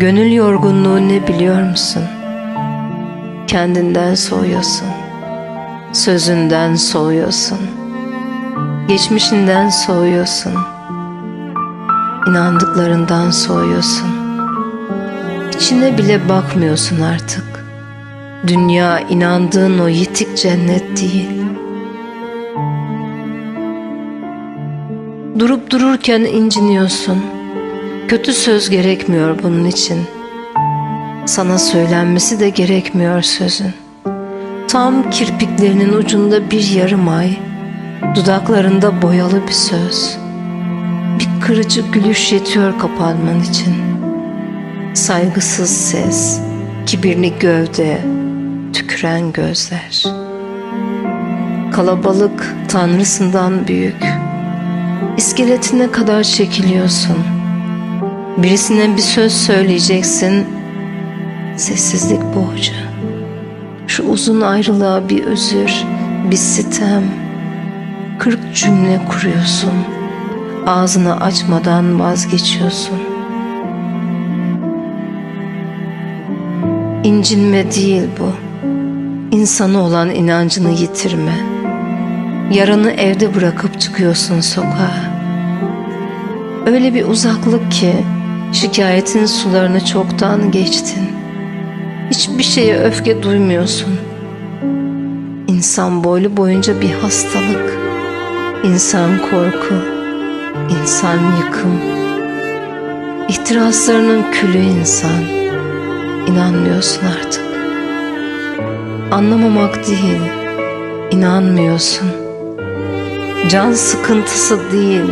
Gönül yorgunluğu ne biliyor musun? Kendinden soğuyorsun. Sözünden soğuyorsun. Geçmişinden soğuyorsun. İnandıklarından soğuyorsun. İçine bile bakmıyorsun artık. Dünya inandığın o yitik cennet değil. Durup dururken inciniyorsun. Kötü söz gerekmiyor bunun için. Sana söylenmesi de gerekmiyor sözün. Tam kirpiklerinin ucunda bir yarım ay, dudaklarında boyalı bir söz. Bir kırıcı gülüş yetiyor kapanman için. Saygısız ses, kibirli gövde, tüküren gözler. Kalabalık tanrısından büyük. İskeletine kadar çekiliyorsun. Birisine bir söz söyleyeceksin. Sessizlik boğucu. Şu uzun ayrılığa bir özür, bir sitem. Kırk cümle kuruyorsun. Ağzını açmadan vazgeçiyorsun. İncinme değil bu. İnsana olan inancını yitirme. Yaranı evde bırakıp çıkıyorsun sokağa. Öyle bir uzaklık ki şikayetin sularını çoktan geçtin. Hiçbir şeye öfke duymuyorsun. İnsan boylu boyunca bir hastalık. İnsan korku, insan yıkım. İhtiraslarının külü insan. İnanmıyorsun artık. Anlamamak değil, inanmıyorsun. Can sıkıntısı değil,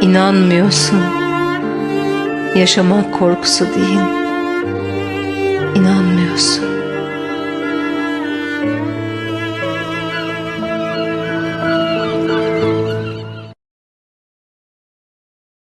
inanmıyorsun. Yaşamak korkusu değil, inanmıyorsun.